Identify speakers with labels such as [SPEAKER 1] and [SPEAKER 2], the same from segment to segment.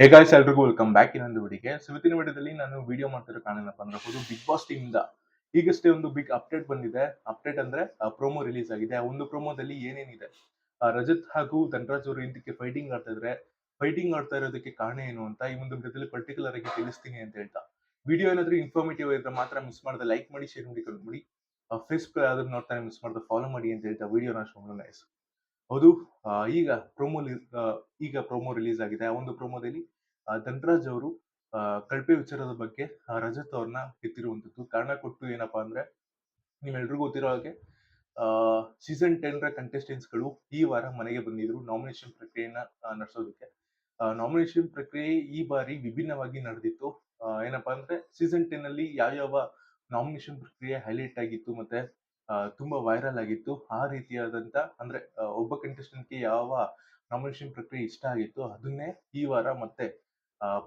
[SPEAKER 1] ಹೇ guys ಎಲ್ರಿಗೂ welcome back ಇನ್ನೊಂದು ವಿಡಿಗೆ ಸೊ ಇವತ್ತಿನ ವಿಡಿಯೋದಲ್ಲಿ ನಾನು ವಿಡಿಯೋ ಮಾಡ್ತಿರೋ ಕಾರಣ ಅಂದ್ರೆ ಹೌದು ಬಿಗ್ ಬಾಸ್ ಟೀಮ್ ಇಂದ ಈಗಷ್ಟೇ ಒಂದು ಬಿಗ್ ಅಪ್ಡೇಟ್ ಬಂದಿದೆ. ಅಪ್ಡೇಟ್ ಅಂದ್ರೆ ಪ್ರೋಮೋ ರಿಲೀಸ್ ಆಗಿದೆ. ಆ ಒಂದು ಪ್ರೋಮೋದಲ್ಲಿ ಏನೇನಿದೆ? ರಜತ್ ಹಾಗೂ ಧನರಾಜ್ ಅವರು ಇದಕ್ಕೆ ಫೈಟಿಂಗ್ ಆಡ್ತಾ ಇದ್ರೆ ಫೈಟಿಂಗ್ ಆಡ್ತಾ ಇರೋದಕ್ಕೆ ಕಾರಣ ಏನು ಅಂತ ಈ ಒಂದು ವಿಡಿಯೋದಲ್ಲಿ ಪರ್ಟಿಕ್ಯುಲರ್ ಆಗಿ ತಿಳಿಸ್ತೀನಿ ಅಂತ ಹೇಳ್ತಾ. ವಿಡಿಯೋ ಏನಾದ್ರೂ ಇನ್ಫಾರ್ಮೇಟಿವ್ ಇದ್ರೆ ಮಾತ್ರ ಮಿಸ್ ಮಾಡದೆ ಲೈಕ್ ಮಾಡಿ ಶೇರ್ ಮಾಡಿ ಕಮೆಂಟ್ ಮಾಡಿ. ಫೇಸ್ಬುಕ್ ಯಾವ್ದಾದ್ರು ನೋಡ್ತಾನೆ ಮಿಸ್ ಮಾಡದೆ ಫಾಲೋ ಮಾಡಿ ಅಂತ ಹೇಳ್ತಾ ವಿಡಿಯೋನ ಶುರು ನೈಸ್ ಹೌದು. ಈಗ ಪ್ರೊಮೋ ಈಗ ಪ್ರೊಮೋ ರಿಲೀಸ್ ಆಗಿದೆ. ಆ ಒಂದು ಪ್ರೊಮೋದಲ್ಲಿ ಧನ್ರಾಜ್ ಅವರು ಕಳಪೆ ವಿಚಾರದ ಬಗ್ಗೆ ರಜತ್ ಅವ್ರನ್ನ ಎತ್ತಿರುವಂತದ್ದು ಕಾರಣ ಕೊಟ್ಟು ಏನಪ್ಪಾ ಅಂದ್ರೆ ನಿಮ್ಮೆಲ್ರಿಗೂ ಗೊತ್ತಿರೋ ಹಾಗೆ ಸೀಸನ್ ಟೆನ್ ರ contestants ಗಳು ಈ ವಾರ ಮನೆಗೆ ಬಂದಿದ್ರು. ನಾಮಿನೇಷನ್ ಪ್ರಕ್ರಿಯೆಯನ್ನ ಆ, ನಡೆಸೋದಕ್ಕೆ. ನಾಮಿನೇಷನ್ ಪ್ರಕ್ರಿಯೆ ಈ ಬಾರಿ ವಿಭಿನ್ನವಾಗಿ ನಡೆದಿತ್ತು. ಏನಪ್ಪಾ ಅಂದ್ರೆ ಸೀಸನ್ ಟೆನ್ ಅಲ್ಲಿ ಯಾವ್ಯಾವ ನಾಮಿನೇಷನ್ ಪ್ರಕ್ರಿಯೆ ಹೈಲೈಟ್ ಆಗಿತ್ತು ಮತ್ತೆ ತುಂಬಾ ವೈರಲ್ ಆಗಿತ್ತು. ಆ ರೀತಿಯಾದಂತ ಅಂದ್ರೆ ಒಬ್ಬ ಕಂಟೆಸ್ಟೆಂಟ್ಗೆ ಯಾವ ನಾಮಿನೇಷನ್ ಪ್ರಕ್ರಿಯೆ ಇಷ್ಟ ಆಗಿತ್ತು ಅದನ್ನೇ ಈ ವಾರ ಮತ್ತೆ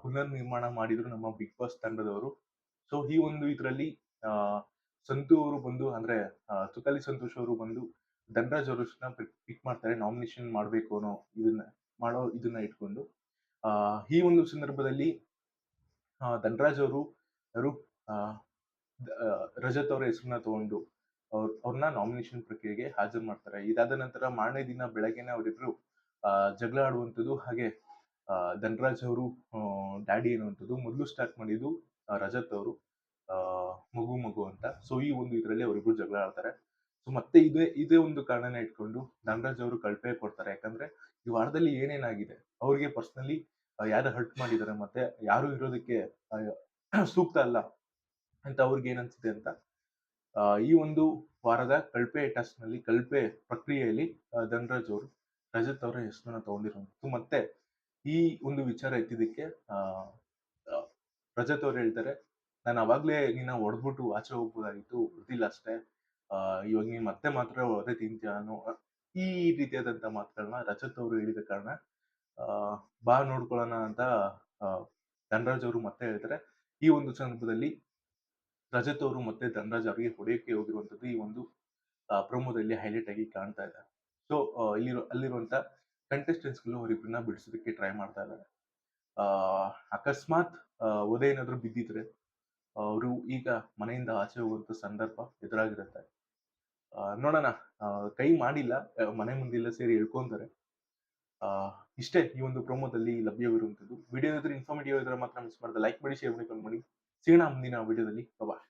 [SPEAKER 1] ಪುನರ್ ನಿರ್ಮಾಣ ಮಾಡಿದ್ರು ನಮ್ಮ ಬಿಗ್ ಬಾಸ್ ತಂಡದವರು. ಸೊ ಈ ಒಂದು ಇದರಲ್ಲಿ ಸಂತು ಅವರು ಬಂದು ಅಂದ್ರೆ ತುಕಾಲಿ ಸಂತೋಷ್ ಅವರು ಬಂದು ಧನರಾಜ್ ಅವ್ರನ್ನ ಪಿಕ್ ಮಾಡ್ತಾರೆ ನಾಮಿನೇಷನ್ ಮಾಡ್ಬೇಕು ಅನ್ನೋ ಇದನ್ನ ಮಾಡೋ ಇದನ್ನ ಇಟ್ಕೊಂಡು. ಆ, ಈ ಒಂದು ಸಂದರ್ಭದಲ್ಲಿ ಧನರಾಜ್ ಅವರು ಅವರು ರಜತ್ ಅವರ ಹೆಸರನ್ನ ತಗೊಂಡು ಅವ್ರ ಅವ್ರನ್ನ ನಾಮಿನೇಷನ್ ಪ್ರಕ್ರಿಯೆಗೆ ಹಾಜರು ಮಾಡ್ತಾರೆ. ಇದಾದ ನಂತರ ಮಾರನೇ ದಿನ ಬೆಳಗ್ಗೆನೆ ಅವರಿಬ್ರು ಜಗಳ ಆಡುವಂಥದ್ದು ಹಾಗೆ ಧನರಾಜ್ ಅವರು ಡ್ಯಾಡಿ ಅನ್ನುವಂಥದ್ದು ಮೊದಲು ಸ್ಟಾರ್ಟ್ ಮಾಡಿದ್ದು ರಜತ್ ಅವರು ಮಗು ಮಗು ಅಂತ. ಸೊ ಈ ಒಂದು ಇದರಲ್ಲಿ ಅವರಿಬ್ರು ಜಗಳ ಆಡ್ತಾರೆ. ಸೊ ಮತ್ತೆ ಇದೇ ಇದೇ ಒಂದು ಕಾರಣನ ಇಟ್ಕೊಂಡು ಧನರಾಜ್ ಅವರು ಕಳಪೆ ಕೊಡ್ತಾರೆ. ಯಾಕಂದ್ರೆ ಈ ವಾರದಲ್ಲಿ ಏನೇನಾಗಿದೆ? ಅವ್ರಿಗೆ ಪರ್ಸನಲಿ ಯಾರು ಹರ್ಟ್ ಮಾಡಿದ್ದಾರೆ ಮತ್ತೆ ಯಾರು ಇರೋದಕ್ಕೆ ಸೂಕ್ತ ಅಲ್ಲ ಅಂತ ಅವ್ರಿಗೆ ಏನ್ ಅನ್ಸಿದೆ ಅಂತ ಈ ಒಂದು ವಾರದ ಕಲ್ಪೆ ಟೆಸ್ಟ್ನಲ್ಲಿ ಕಲ್ಪೆ ಪ್ರಕ್ರಿಯೆಯಲ್ಲಿ ಧನರಾಜ್ ಅವರು, ರಜತ್ ಅವರ ಹೆಸರನ್ನ ತಗೊಂಡಿರುವಂತದ್ದು ಮತ್ತೆ ಈ ಒಂದು ವಿಚಾರ ಎತ್ತಿದ್ದಕ್ಕೆ ರಜತ್ ಅವ್ರು ಹೇಳ್ತಾರೆ, ನಾನು ಅವಾಗ್ಲೇ ನಿನ್ನ ಹೊಡೆದ್ಬಿಟ್ಟು ಆಚೆ ಹೋಗ್ಬೋದಾಗಿತ್ತು ಹೊಡೆದಿಲ್ಲ ಅಷ್ಟೇ. ಇವಾಗ ನೀನ್ ಮತ್ತೆ ಮಾತ್ರ ಹೊರಗೆ ತಿಂತೀಯ ಅನ್ನೋ ಈ ರೀತಿಯಾದಂತ ಮಾತುಗಳನ್ನ ರಜತ್ ಅವರು ಹೇಳಿದ ಕಾರಣ ಬಾ ನೋಡ್ಕೊಳ್ಳೋಣ ಅಂತ ಧನರಾಜ್ ಅವರು ಮತ್ತೆ ಹೇಳ್ತಾರೆ. ಈ ಒಂದು ಸಂದರ್ಭದಲ್ಲಿ ರಜತ್ ಅವರು ಮತ್ತೆ ಧನರಾಜ್ ಅವರಿಗೆ ಹೊಡೆಯಕ್ಕೆ ಹೋಗಿರುವಂತದ್ದು ಈ ಒಂದು ಪ್ರೊಮೋದಲ್ಲಿ ಹೈಲೈಟ್ ಆಗಿ ಕಾಣ್ತಾ ಇದೆ. ಸೊ ಇಲ್ಲಿರೋ ಅಲ್ಲಿರುವಂತ ಕಂಟೆಸ್ಟೆಂಟ್ಸ್ಗಳು ಗಳು ಅವರಿಬ್ಬರನ್ನ ಬಿಡಿಸೋದಕ್ಕೆ ಟ್ರೈ ಮಾಡ್ತಾ ಇದ್ದಾರೆ. ಅಕಸ್ಮಾತ್ ಒದೆ ಏನಾದ್ರು ಬಿದ್ದಿದ್ರೆ ಅವರು ಈಗ ಮನೆಯಿಂದ ಆಚೆ ಹೋಗುವಂತ ಸಂದರ್ಭ ಎದುರಾಗಿರುತ್ತೆ. ನೋಡೋಣ ಕೈ ಮಾಡಿಲ್ಲ ಮನೆ ಮುಂದೆಲ್ಲ ಸೇರಿ ಹೇಳ್ಕೊಂತಾರೆ. ಇಷ್ಟೇ ಈ ಒಂದು ಪ್ರೊಮೋದಲ್ಲಿ ಲಭ್ಯವಿರುವಂತದ್ದು ವಿಡಿಯೋ ಏನಾದ್ರೂ ಇನ್ಫಾರ್ಮೇಟಿವ್ ಇದ್ರೆ ಮಾತ್ರ ಮಿಸ್ ಮಾಡಿದ್ರೆ ಲೈಕ್ ಮಾಡಿ ಶೇರ್ ಮಾಡಿ ಕಮೆಂಟ್ ಮಾಡಿ. ಸಿಗೋಣ ಮುಂದಿನ ವಿಡಿಯೋದಲ್ಲಿ ಬಾಯ್